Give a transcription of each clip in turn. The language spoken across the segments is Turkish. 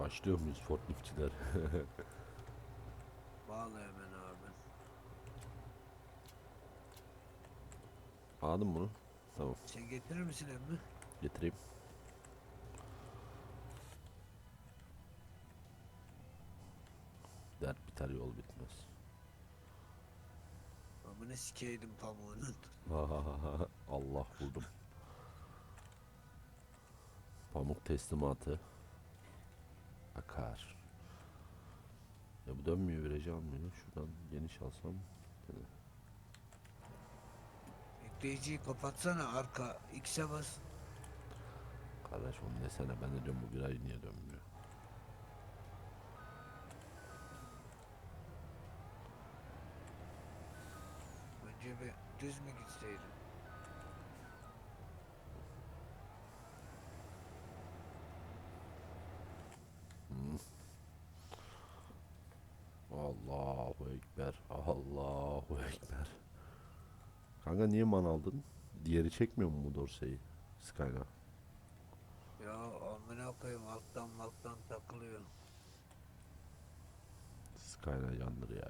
Başlıyor muyuz forkliftçiler? Bağla hemen abi. Anladın bunu? Tamam Sen getirir misin emmi? getireyim. Dert biter yol bitmez. Amına sikeydim pamuğunun. Allah buldum. Pamuk teslimatı. Akar. Ya bu dönmüyor virajı almıyor. Şuradan geniş alsam. Böyle. Ekleyiciyi kapatsana arka X'e bas. Kardeş onu desene ben de diyorum bu viraj niye dönmüyor. Önce bir düz mü gitseydim? Allahu Ekber. Allahu Ekber. Kanka niye man aldın? Diğeri çekmiyor mu bu dorseyi? Skyna. Ya amına koyayım alttan alttan takılıyor. Skyna yandır ya.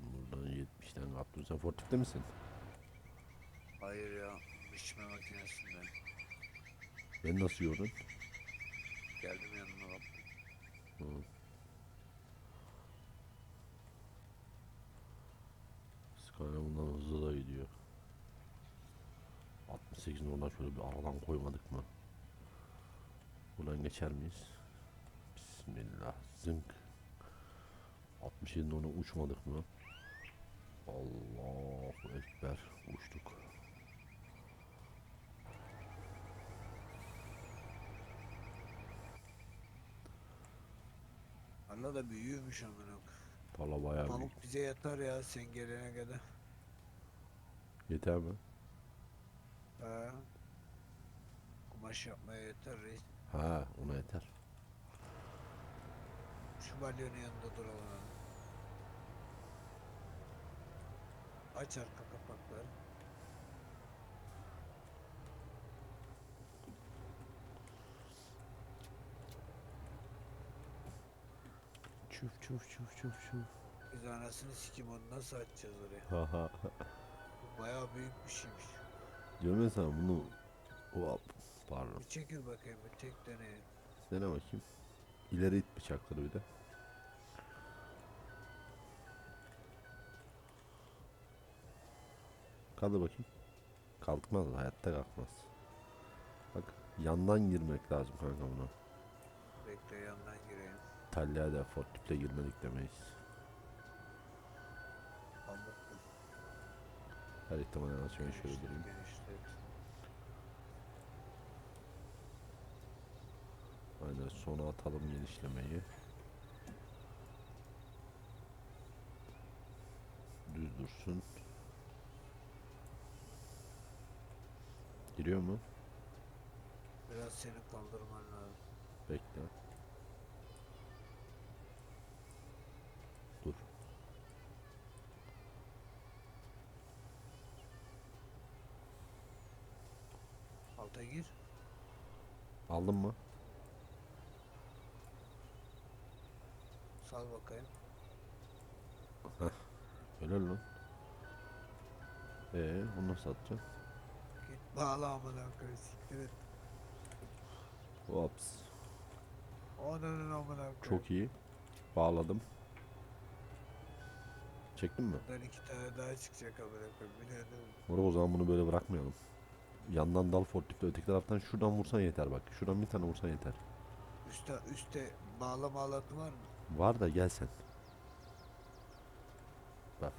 Buradan 70'ten kaptın. Sen Fortif'te misin? Hayır ya biçme makinesinde. Beni nasıl yordun? Geldim yanına bak. Hı. Skyna bundan hızlı da gidiyor. 68'in oradan şöyle bir aradan koymadık mı? Buradan geçer miyiz? Bismillah. Zınk. 67'in ona uçmadık mı? Allahu Ekber. Uçtuk. Allah da büyüyormuş amına. Tala bayağı büyük. Pamuk bize yatar ya sen gelene kadar. Yeter mi? Ha. Kumaş yapmaya yeter reis. Ha ona yeter. Şu balyonun yanında duralım abi. Aç arka kapakları. Çuf çuf çuf çuf çuf. Biz anasını sikim onu nasıl açacağız oraya? Ha ha. Bu bayağı büyük bir şeymiş. Diyorum ya sana bunu Hop. Pardon. Bir çekil bakayım bir tek deneyelim. Dene bakayım. İleri it bıçakları bir de. Kaldır bakayım. Kalkmaz hayatta kalkmaz. Bak yandan girmek lazım kanka buna. Bekle yandan gireyim. İtalya'ya da fortiple girmedik demeyiz. Bu. Her ihtimalle açmayı şöyle genişlet. Aynen sona atalım genişlemeyi. Düz dursun. Giriyor mu? Biraz seni kaldırman lazım. Bekle. Dur. Alta gir. Aldın mı? Sal bakayım. Helal lan. Ee, bunu nasıl atacaksın? Git bağla amına koyayım siktir et. Ops. Ananın amına koyayım. Çok iyi. Bağladım. Çektin mi? Buradan iki tane daha çıkacak amına koyayım. Değil mi? Moruk o zaman bunu böyle bırakmayalım. Yandan dal fortifle öteki taraftan şuradan vursan yeter bak. Şuradan bir tane vursan yeter. Üste, üste bağlama alatı var mı? Var da gel sen. Bak.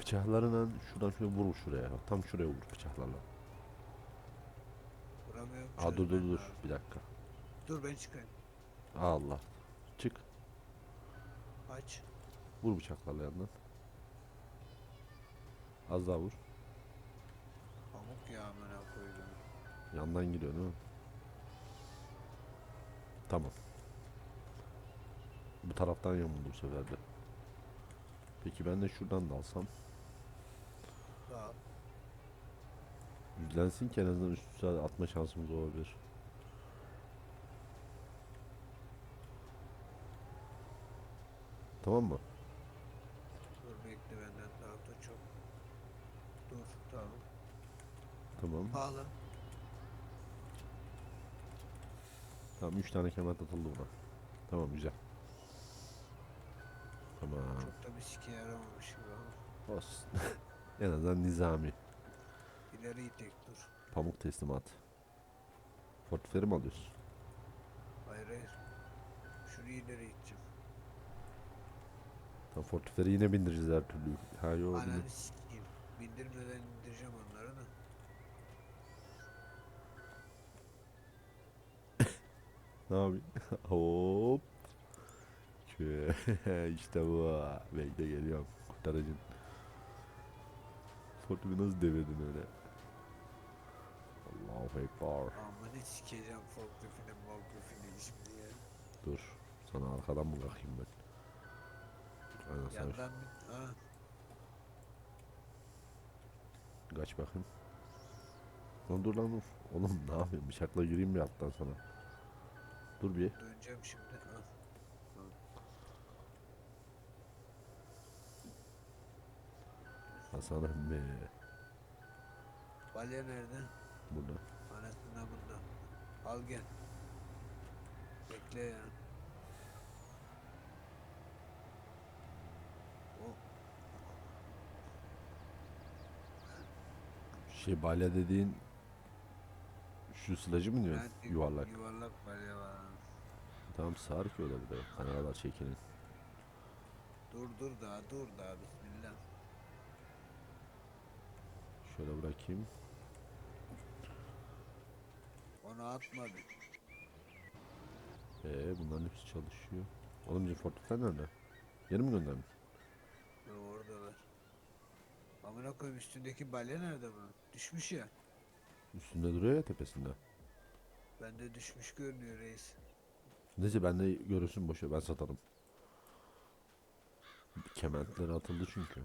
Bıçaklarla şuradan şöyle vur şuraya. Bak, tam şuraya vur bıçaklarla. Vuramıyorum. Aa dur dur dur. Bir dakika. Dur ben çıkayım. Allah. Çık. Aç. Vur bıçaklarla yandan. Az daha vur. Ya amına koydum. Yandan giriyor değil mi? Tamam. Bu taraftan yamuldu bu sefer de. Peki ben de şuradan da alsam. Daha Düzlensin ki en azından üst üste atma şansımız olabilir. Tamam mı? Dur bekle benden daha da çok. Dur tamam. Tamam. Bağla. Tamam 3 tane kemer atıldı buna. Tamam güzel. Tamam. Çok da bir sike yaramamış gibi. Olsun. en azından nizami. İleri itek dur. Pamuk teslimat. Portföyü mi alıyorsun? Hayır hayır. Şurayı ileri iteceğim. Tam portföyü yine bindireceğiz her türlü. Ha yo bindir- Ananı sikeyim. Bindirmeden indireceğim onları Ne yapayım? Hop. İşte bu. Bekle geliyorum. Kurtarıcın. Portföyü nasıl devirdin öyle? Allahu Ekber. Aman sikeceğim forklifini morklifini şimdi ya. Dur. Sana arkadan mı bakayım ben? Aynen sen Yandan bir... Ha, kaç bakayım. Lan dur lan dur. Oğlum ne yapayım? Bıçakla gireyim bir alttan sana. Dur bir. döneceğim şimdi. Ha. Hasan emmi. Balya nerede? Burada. Anasından bunda. Al gel. Bekle ya. O Şey balya dediğin şu sılacı mı diyorsun? Yuvarlak. Yuvarlak balya var. Ki öyle bir de. Kadar çekinin. Dur dur daha dur daha bismillah. Şöyle bırakayım. Onu atmadı. Ee bunların hepsi çalışıyor. Oğlum bizim fortifler nerede? Yeni mi göndermiş? Dur oradalar. Amına koyayım üstündeki balya nerede bunun? Düşmüş ya. Üstünde duruyor ya tepesinde. Bende düşmüş görünüyor reis. Neyse ben de görürsün boşa ben satarım. Kementleri atıldı çünkü.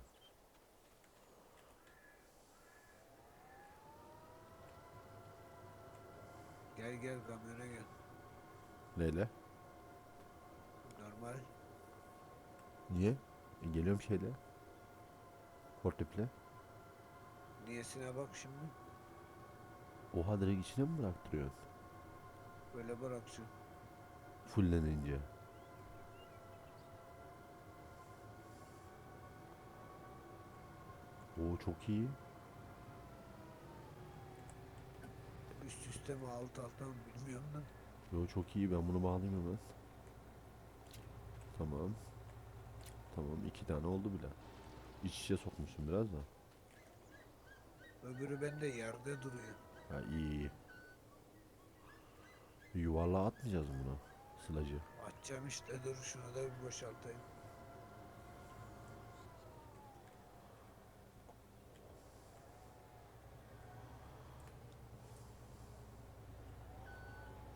Gel gel kamyona gel. Neyle? Normal. Niye? E, geliyorum şeyle. Fortiple. Niyesine bak şimdi. Oha direkt içine mi bıraktırıyorsun? Böyle bıraksın. Fullenince. Oo çok iyi. Üst üste mi alt alta mı bilmiyorum da. Yo çok iyi ben bunu bağlayayım hemen. Tamam. Tamam iki tane oldu bile. İç içe sokmuşsun biraz da. Öbürü bende yerde duruyor. Ha iyi iyi. Yuvarlığa atmayacağız bunu? Sılacı. Açacağım işte dur şunu da bir boşaltayım.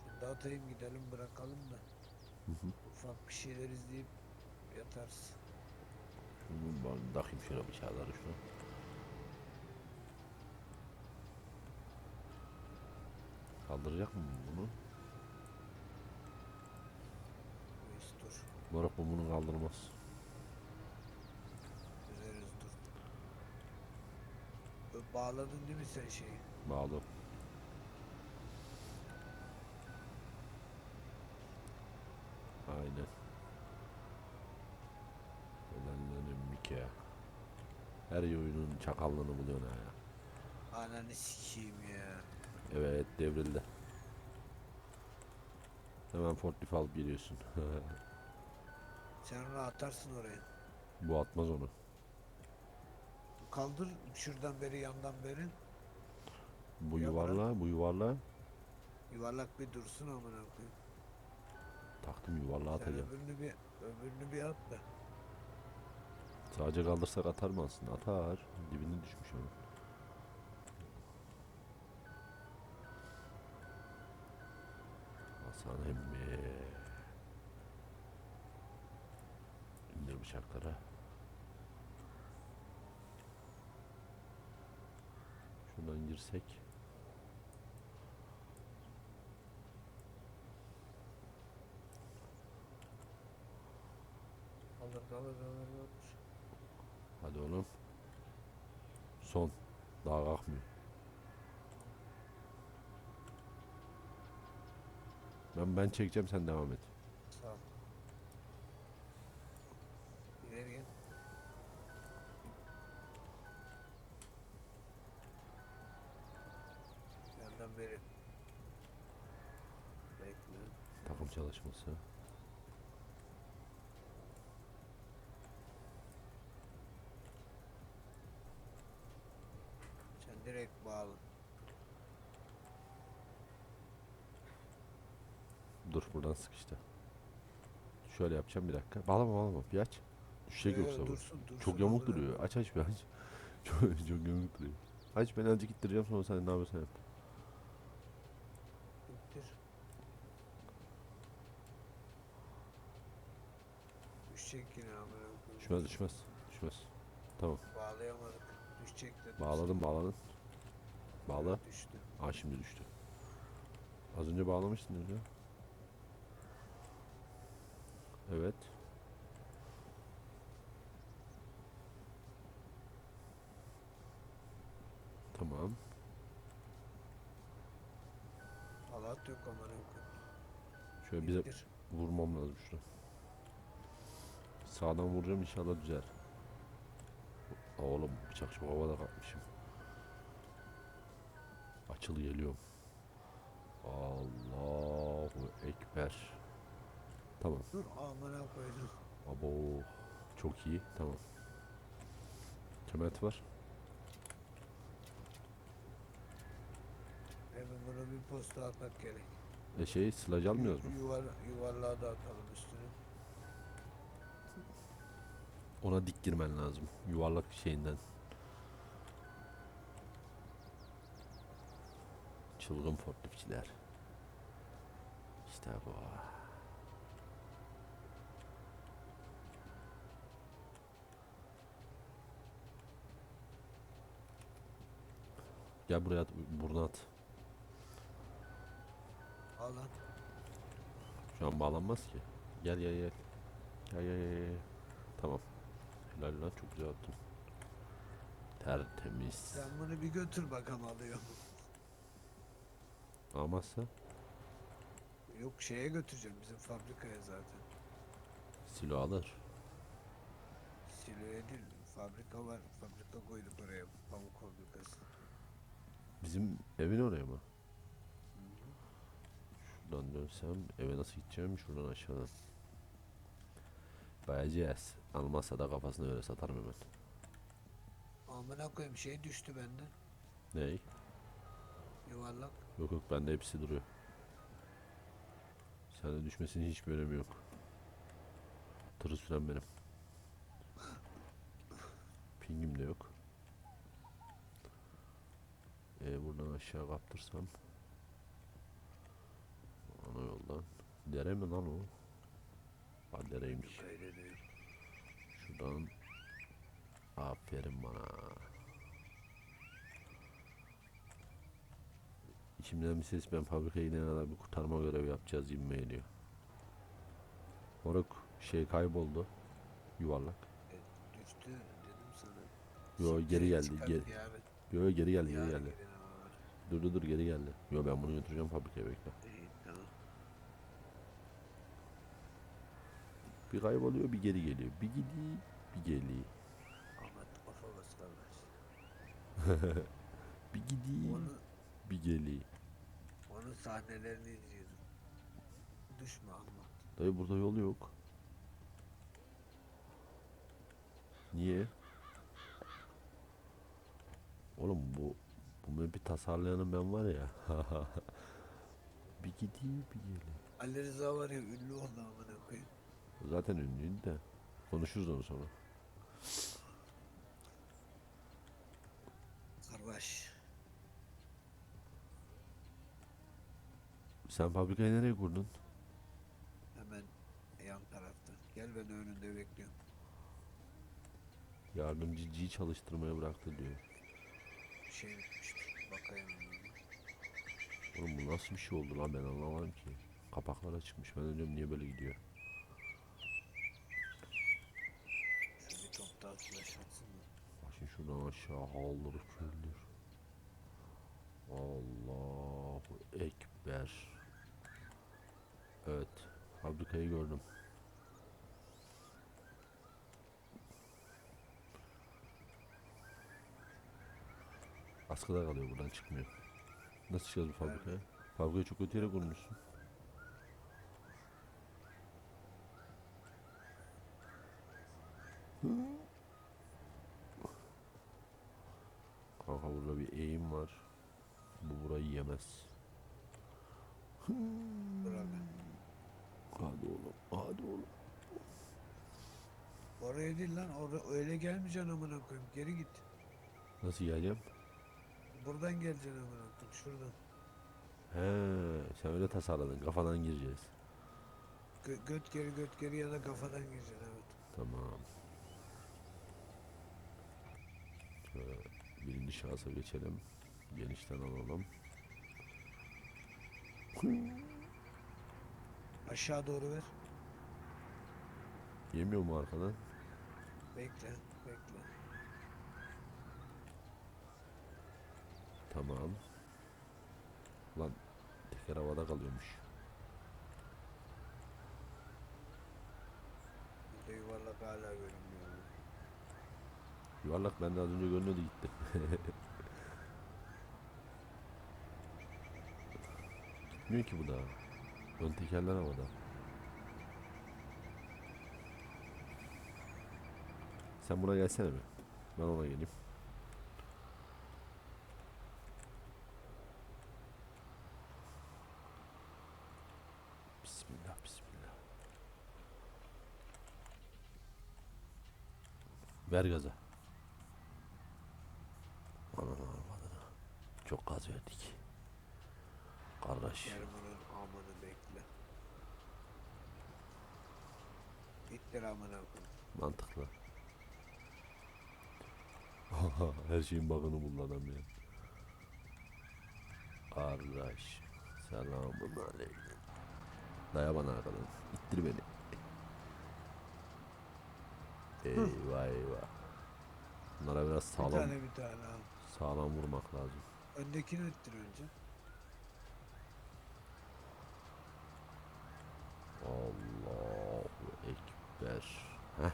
Şimdi atayım gidelim bırakalım da Hı hı. ufak bir şeyler izleyip yatarsın. Şunu ben takayım şöyle bıçakları şuna. Kaldıracak mı bunu? Reis dur. Moruk bu bunu kaldırmaz. Üzeriz dur. Bağladın değil mi sen şeyi? Bağlı. Aynen. Helallerim Mike. Her oyunun çakallığını buluyorsun ha ya. Ananı sikeyim ya. Evet devrildi. Hemen fortif alıp geliyorsun. Sen onu atarsın oraya. bu atmaz onu. Kaldır şuradan beri yandan beri. Bu yuvarla, bu yuvarla. Yuvarlak bir dursun amına koyayım. Taktım yuvarla Sen atacağım. öbürünü bir öbürünü bir at da. Sadece kaldırsak atar mı aslında? Atar. Dibine düşmüş onun. Hasan emmi. bıçakları. Şuradan girsek. Alır alır alır. Hadi oğlum. Son. Daha kalkmıyor. Ben ben çekeceğim sen devam et. Çalışması. Sen direkt bağlı. Dur buradan sık işte. Şöyle yapacağım bir dakika. Bağlama bağlama bir aç. Düşecek yo, yoksa bu. dursun, dursun, Çok yamuk olur duruyor. Aç aç bir aç. Çok, çok yamuk duruyor. Aç ben azıcık ittireceğim sonra sen ne yapıyorsan yap. İttir. Düşecek yine amına koyayım. Düşmez düşmez. Düşmez. Tamam. Bağlayamadık. Düşecek de. Bağladın bağladın. Bağla. Düştü. Aa şimdi düştü. Az önce bağlamıştın ya. Evet. Tamam. Halat yok koyayım. Şöyle bize vurmam lazım şunu. Sağdan vuracağım inşallah düzer. Oğlum bıçak şu havada kalkmışım. Açıl geliyorum. Allahu Ekber. Tamam. Dur amına koydum. Abo. Çok iyi. Tamam. Kemet var. Hemen buna bir posta atmak gerek. E şey sılacı almıyoruz mu? Yuvar, yuvarlığa da atalım üstüne. Ona dik girmen lazım. Yuvarlak şeyinden. Çılgın fortifçiler. İşte bu. Gel buraya at, burnu at. Al lan. Şu an bağlanmaz ki. Gel gel gel. Gel gel gel. gel. Tamam. Helal lan çok güzel attın. Tertemiz. Sen bunu bir götür bakalım alıyor. Almazsa Yok şeye götüreceğim bizim fabrikaya zaten. silo alır. Siloya değil fabrika var. Fabrika koyduk oraya pamuk fabrikası. Bizim evin oraya mı? Şuradan dönsem eve nasıl gideceğim? Şuradan aşağıdan. Bayacağız. Almazsa da kafasına öyle satarım hemen. Amına koyayım şey düştü benden. Ney? Yuvarlak. Yok yok bende hepsi duruyor. Sende düşmesinin hiçbir önemi yok. Tırı süren benim. Pingim de yok. E buradan aşağı kaptırsam. Ana yoldan. Dere mi lan o? Ha dereymiş. Öyle değil. Şuradan. Aferin bana. İçimden bir ses ben fabrikaya gidene kadar bir kurtarma görevi yapacağız gibi geliyor. Moruk şey kayboldu. Yuvarlak. E, düştü dedim sana. Yo, geri geldi, geri- Yo geri geldi geri geldi. Dur dur dur geri geldi. Yo ben bunu götüreceğim fabrikaya bekle. İyi tamam. Bir kayboluyor bir geri geliyor. Bir gidiyor bir geliyor. Ahmet kafa kardeş. Bir gidiyor Onu, bir geliyor. onun sahnelerini izliyordum. Düşme Ahmet. Dayı burada yol yok. Niye? Oğlum bu bu map'i tasarlayanın ben var ya. bir gidiyor bir geliyor. Ali Rıza var ya ünlü oldu amına koyayım. Zaten ünlüydü de. Konuşuruz onu sonra. Kardeş. Sen fabrikayı nereye kurdun? Hemen yan tarafta. Gel ben önünde bekliyorum. Yardımcı G çalıştırmaya bıraktı diyor. Bir şey bitmiştir. Bakayım. Oğlum bu nasıl bir şey oldu lan ben anlamadım ki. Kapaklara çıkmış. Ben diyorum niye böyle gidiyor. Aşağı hallır küldür. Allahu Ekber. Evet. Fabrikayı gördüm. Askıda kalıyor buradan çıkmıyor. Nasıl çıkacağız bu fabrikaya? Fabrikayı çok kötü yere kurmuşsun. Kanka burada bir eğim var. Bu burayı yemez. Burada. Hadi oğlum, hadi oğlum. Oraya değil lan. Orada öyle gelmeyeceksin amına koyayım. Geri git. Nasıl geleceğim? Buradan geleceksin amına koyayım. Şuradan. He, sen öyle tasarladın. Kafadan gireceğiz. Gö- göt geri göt geri ya da kafadan gireceksin evet. Tamam. Şöyle birinci şahsa geçelim. Genişten alalım. Aşağı doğru ver. Yemiyor mu arkadan? Bekle. Bekle. Tamam. Lan teker havada kalıyormuş. Burada yuvarlak hala görünmüyor. Yuvarlak bende az önce görünüyordu gitti. Gitmiyor ki bu da. Ön tekerler havada. Sen buna gelsene mi? Ben ona geleyim. Bismillah bismillah. Ver gaza. Ananı arvadını. Çok gaz verdik. Kardeş. Gel bunun amını bekle. İttir amına koyayım. Mantıklı. Her şeyin bakını adam ya. Kardeş. Selamun aleyküm. Daya bana arkadan. İttir beni. Eyvah eyvah. Bunlara biraz Bir sağlam tane bir tane al. sağlam vurmak lazım. Öndekini ittir önce. Allahu Ekber. Heh.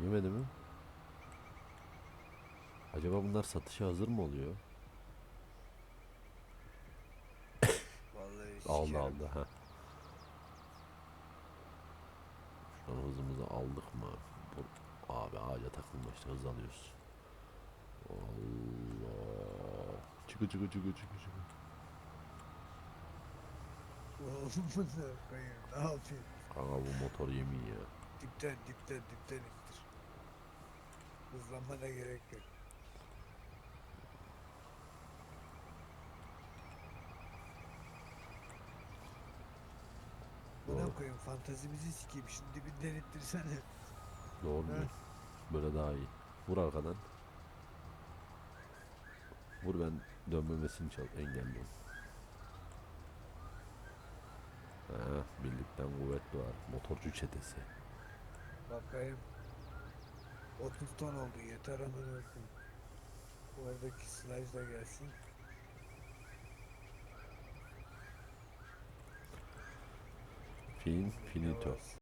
Yemedi mi? Acaba bunlar satışa hazır mı oluyor? Vallahi Aldı aldı ha. Şu an hızımızı aldık mı? Bu, abi ağaca takılma işte hız alıyoruz. Allah. Çıkı çıkı çıkı çıkı çıkı. Oğlum koyayım. Ne yapayım? Kanka bu motor yemin ya. Dipten dipten dipten ittir. Hızlanmana gerek yok. Buna koyayım fantazimizi sikeyim şimdi dibinden ittirsene. Doğru diyor. Böyle daha iyi. Vur arkadan. Vur ben dönmemesini engelliyorum. Ha, birlikten kuvvet var. Motorcu çetesi. Bakayım. 30 ton oldu yeter amına koyayım. Oradaki slide da gelsin. Fin finito.